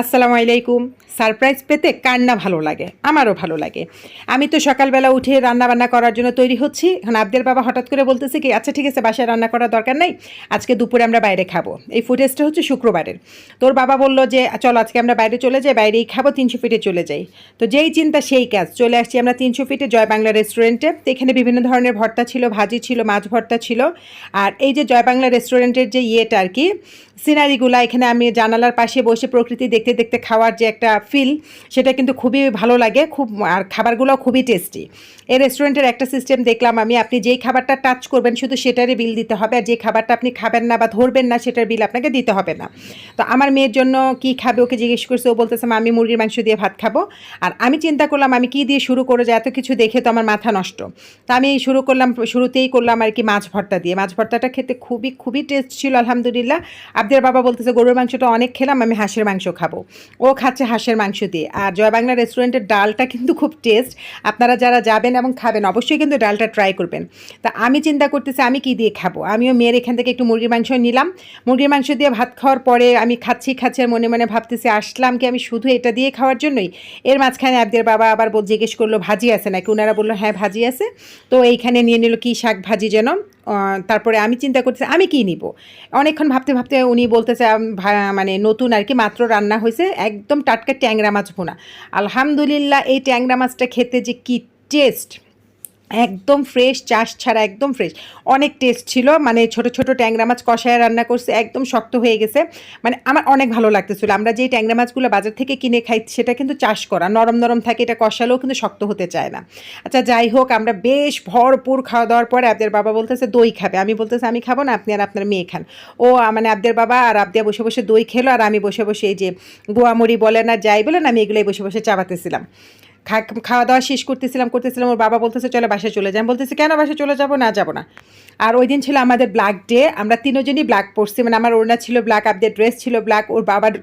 আসসালামু আলাইকুম। সারপ্রাইজ পেতে কার না ভালো লাগে? আমারও ভালো লাগে। আমি তো সকালবেলা উঠে রান্না বান্না করার জন্য তৈরি হচ্ছি। এখন আবদের বাবা হঠাৎ করে বলতেছে কি আচ্ছা ঠিক আছে, বাসায় রান্না করার দরকার নেই। আজকে দুপুরে আমরা বাইরে খাব। এই ফুটেজটা হচ্ছে শুক্রবারের। তোর বাবা বলল যে, চলো, আজকে আমরা বাইরে চলে যাই, বাইরেই খাব, তিনশো ফিটে চলে যাই। তো যেই চিন্তা, সেই কাজ। চলে আসছি আমরা তিনশো ফিটে জয় বাংলা রেস্টুরেন্টে। তো এখানে বিভিন্ন ধরনের ভর্তা ছিল, ভাজি ছিল, মাছ ভর্তা ছিল। আর এই যে জয় বাংলা রেস্টুরেন্টের যে ইয়েটা আর কি সিনারিগুলো এখানে আমি জানালার পাশে বসে প্রকৃতি দেখতে দেখতে খাওয়ার যে একটা ফিল সেটা কিন্তু খুবই ভালো লাগে খুব আর খাবারগুলো খুবই টেস্টি এই রেস্টুরেন্টের একটা সিস্টেম দেখলাম আমি আপনি যেই খাবারটা টাচ করবেন শুধু সেটারই বিল দিতে হবে আর যে খাবারটা আপনি খাবেন না বা ধরবেন না সেটার বিল আপনাকে দিতে হবে না। তো আমার মেয়ের জন্য কি খাবে ওকে জিজ্ঞেস করছে ও বলতেছে "মা, আমি মুরগির মাংস দিয়ে ভাত খাব। আর আমি চিন্তা করলাম আমি কি দিয়ে শুরু করে যে এত কিছু দেখে তো আমার মাথা নষ্ট। তো আমি শুরু করলাম শুরুতেই করলাম আর কি মাছ ভর্তা দিয়ে। মাছ ভর্তাটা খেতে খুবই খুবই টেস্ট ছিল আলহামদুলিল্লাহ। আবদের বাবা বলতেছে, গরুর মাংসটা অনেক খেলাম, আমি হাঁসের মাংস খাব। ও খাচ্ছে হাঁসের মাংস দিয়ে। আর জয় বাংলা রেস্টুরেন্টের ডালটা কিন্তু খুব টেস্ট আপনারা যারা যাবেন এবং খাবেন, অবশ্যই কিন্তু ডালটা ট্রাই করবেন। তা আমি চিন্তা করতেছি, আমি কি দিয়ে খাব? আমিও মেয়ের এখান থেকে একটু মুরগির মাংস নিলাম। মুরগির মাংস দিয়ে ভাত খাওয়ার পরে আমি খাচ্ছি খাচ্ছি আর মনে মনে ভাবতেছি, আসলাম কি আমি শুধু এটা দিয়ে খাওয়ার জন্যই? এর মাঝখানে আবদের বাবা আবার বল জিজ্ঞেস করল, ভাজি আছে নাকি? ওনারা বলল হ্যাঁ ভাজি আছে। তো এইখানে নিয়ে নিল কি শাক ভাজি যেন। তারপরে আমি চিন্তা করতেছি, আমি কি নিব? অনেকক্ষণ ভাবতে ভাবতে উনি বলতেছে মানে নতুন আর কি, মাত্র রান্না হয়েছে, একদম টাটকা ট্যাংরা মাছ ভোনা। আলহামদুলিল্লাহ, এই ট্যাংরা মাছটা খেতে যে কি টেস্ট! একদম ফ্রেশ চাষ ছাড়া একদম ফ্রেশ অনেক টেস্ট ছিল মানে ছোট ছোট ট্যাংরা মাছ কষায় রান্না করছে, একদম শক্ত হয়ে গেছে। মানে আমার অনেক ভালো লাগতেছিল। আমরা যেই ট্যাংরা মাছগুলো বাজার থেকে কিনে খাই, সেটা কিন্তু চাষ করা, নরম নরম থাকে, এটা কষালেও কিন্তু শক্ত হতে চায় না। আচ্ছা যাই হোক, আমরা বেশ ভরপুর খাওয়া দাওয়ার পরে আপনার বাবা বলতেছে, দই খাবে। আমি বলতেছে, আমি খাব না, আপনি আর আপনার মেয়ে খান। ও মানে আবদের বাবা আর আবদিয়া বসে বসে দই খেলো, আর আমি বসে বসে এই যে গোয়ামুড়ি বলেন আর যাই বলেন আমি এগুলোই বসে বসে চাবাতেছিলাম। খাওয়া দাওয়া শেষ করতেছিলাম করতেছিলাম, ওর বাবা বলতেছে, চলে বাসায় চলে যাই। বলতেছে, কেন বাসায় চলে যাব? না যাব না। আর ওই দিন ছিল আমাদের ব্ল্যাক ডে আমরা তিনজনই ব্ল্যাক পরছি মানে আমার ওড়না ছিল ব্ল্যাক আপদের ড্রেস ছিল ব্ল্যাক ওর বাবার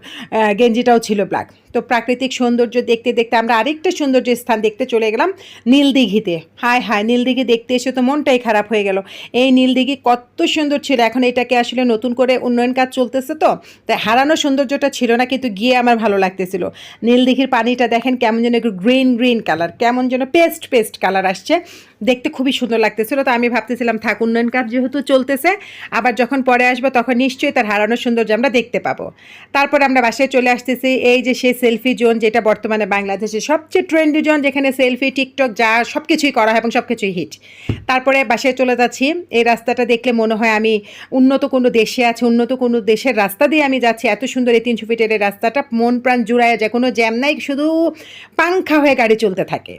গেঞ্জিটাও ছিল ব্ল্যাক তো প্রাকৃতিক সৌন্দর্য দেখতে দেখতে আমরা আরেকটা সৌন্দর্য স্থান দেখতে চলে গেলাম, নীলদিঘিতে। হায় হায়, নীলদিঘি দেখতে এসে তো মনটাই খারাপ হয়ে গেল। এই নীলদিঘি কত সুন্দর ছিল, এখন এটাকে আসলে নতুন করে উন্নয়ন কাজ চলতেছে তো, তাই হারানো সৌন্দর্যটা ছিল না, কিন্তু গিয়ে আমার ভালো লাগতেছিল। নীলদিঘির পানিটা দেখেন কেমন যেন একটু গ্রিন গ্রিন গ্রিন কালার কেমন যেন পেস্ট পেস্ট কালার আসছে। দেখতে খুবই সুন্দর লাগতেছিল, তো আমি ভাবতেছিলাম, থাক, উন্নয়ন কাজ যেহেতু চলতেছে, আবার যখন পরে আসব তখন নিশ্চয়ই তার হারানো সৌন্দর্য আমরা দেখতে পাবো। তারপর আমরা বাসায় চলে আসতেছি, এই যে সেই সেলফি জোন যেটা বর্তমানে বাংলাদেশে সবচেয়ে ট্রেন্ডি জোন, যেখানে সেলফি, টিকটক, যা সব কিছুই করা হয় এবং সব কিছুই হিট। তারপরে বাসায় চলে যাচ্ছি, এই রাস্তাটা দেখলে মনে হয় আমি উন্নত কোনো দেশে আছে, উন্নত কোনো দেশের রাস্তা দিয়ে আমি যাচ্ছি, এত সুন্দর এই তিনশো ফিটের রাস্তাটা, মন প্রাণ জুড়ায় যে কোনো জ্যাম নাই, শুধু পাংখা হয়ে গাড়ি চলতে থাকে।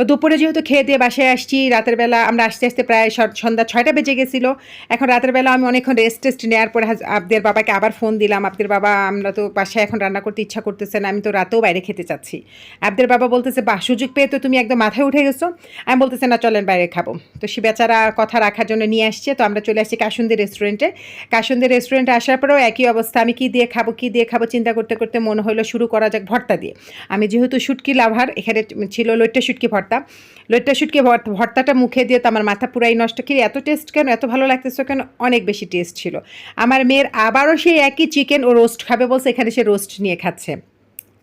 তো দুপুরে যেহেতু খেয়ে দিয়ে বাসায় আসছি, রাতের বেলা আমরা আস্তে আস্তে প্রায় সন্ধ্যা ছয়টা বেজে গেছিল। এখন রাতের বেলা আমি অনেকক্ষণ রেস্ট টেস্ট নেওয়ার পরে আবদের বাবাকে আবার ফোন দিলাম। আবদের বাবা, আমরা তো বাসায় এখন রান্না করতে ইচ্ছা করতেছে না, আমি তো রাতেও বাইরে খেতে চাচ্ছি। আবদের বাবা বলতেছে বা সুযোগ পেয়ে তো তুমি একদম মাথায় উঠে গেছো। আমি বলতেছে, না, চলেন বাইরে খাব। তো সে বেচারা কথা রাখার জন্য নিয়ে আসছে। তো আমরা চলে আসছি কাসুন্দি রেস্টুরেন্টে কাসুন্দি রেস্টুরেন্টে আসার পরেও একই অবস্থা, আমি কি দিয়ে খাব, কি দিয়ে খাব চিন্তা করতে করতে মনে হলো, শুরু করা যাক ভর্তা দিয়ে। আমি যেহেতু শুটকি লাভার এখানে ছিল লইট্টা শুটকি ভর্তা। লইট্টা শুটকি ভর্তা- ভর্তাটা মুখে দিয়ে তো আমার মাথা পুরাই নষ্ট। খেয়ে এত টেস্ট কেন? এত ভালো লাগতেছে কেন? অনেক বেশি টেস্ট ছিল। আমার মেয়ের আবারও সেই একই চিকেন ও রোস্ট খাবে বলছে, এখানে সে রোস্ট নিয়ে খাচ্ছে।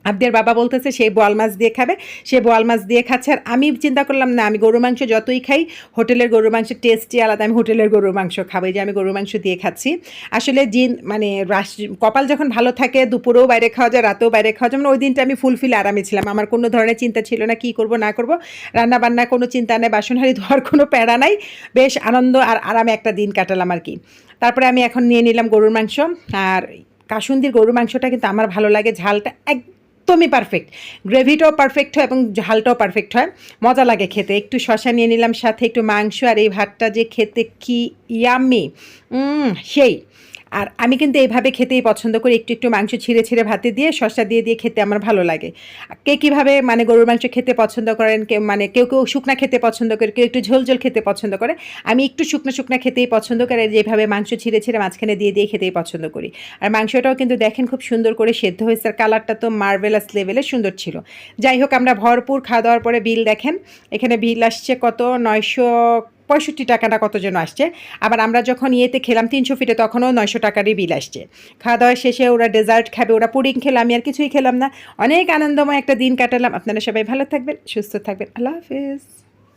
আবদের বাবা বলতেছে, সে বোয়াল মাছ দিয়ে খাবে, সে বোয়াল মাছ দিয়ে খাচ্ছে। আর আমি চিন্তা করলাম, না, আমি গরু মাংস যতই খাই, হোটেলের গরু মাংসের টেস্টই আলাদা, আমি হোটেলের গরুর মাংস খাব যে আমি গরুর মাংস দিয়ে খাচ্ছি। আসলে জিন মানে রাস কপাল যখন ভালো থাকে, দুপুরেও বাইরে খাওয়া যায়, রাতেও বাইরে খাওয়া যায় মানে ওই দিনটা আমি ফুলফিল আরামে ছিলাম। আমার কোনো ধরনের চিন্তা ছিল না, কি করব, না করব রান্না বান্না কোনো চিন্তা নেই বাসনহারি ধোয়ার কোনো প্যাড়া নাই, বেশ আনন্দ আর আরামে একটা দিন কাটালাম আর কি। তারপরে আমি এখন নিয়ে নিলাম গরুর মাংস, আর কাসুন্দির গরুর মাংসটা কিন্তু আমার ভালো লাগে, ঝালটা একদমই পারফেক্ট গ্রেভিটাও পারফেক্ট হয় এবং ঝালটাও পারফেক্ট হয়। মজা লাগে খেতে। একটু শশা নিয়ে নিলাম সাথে, একটু মাংস আর এই ভাতটা যে খেতে কি ইয়ামি সেই। আর আমি কিন্তু এইভাবে খেতেই পছন্দ করি। একটু একটু মাংস ছিঁড়ে ছিঁড়ে ভাতে দিয়ে, শসা দিয়ে দিয়ে খেতে আমার ভালো লাগে। কে কীভাবে মানে গরুর মাংস খেতে পছন্দ করেন, কেউ মানে কেউ কেউ শুকনা খেতে পছন্দ করে, কেউ একটু ঝোল ঝোল খেতে পছন্দ করে, আমি একটু শুকনো, শুকনা খেতেই পছন্দ করি যেভাবে মাংস ছিঁড়ে ছিঁড়ে মাঝখানে দিয়ে দিয়ে খেতেই পছন্দ করি। আর মাংসটাও কিন্তু দেখেন খুব সুন্দর করে সেদ্ধ হয়েছে আর কালারটা তো মার্ভেলাস লেভেলে সুন্দর ছিল। যাই হোক, আমরা ভরপুর খাওয়া দাওয়ার পরে বিল দেখেন। এখানে বিল আসছে কত? নয়শো পঁয়ষট্টি টাকা না কত যেন আসছে। আবার আমরা যখন ইয়েতে খেলাম তিনশো ফিটে, তখনও নয়শো টাকারই বিল আসছে। খাওয়া দাওয়া শেষে ওরা ডেজার্ট খাবে, ওরা পুডিং খেলাম আমি আর কিছুই খেলাম না। অনেক আনন্দময় একটা দিন কাটালাম। আপনারা সবাই ভালো থাকবেন, সুস্থ থাকবেন। আল্লাহ হাফিজ।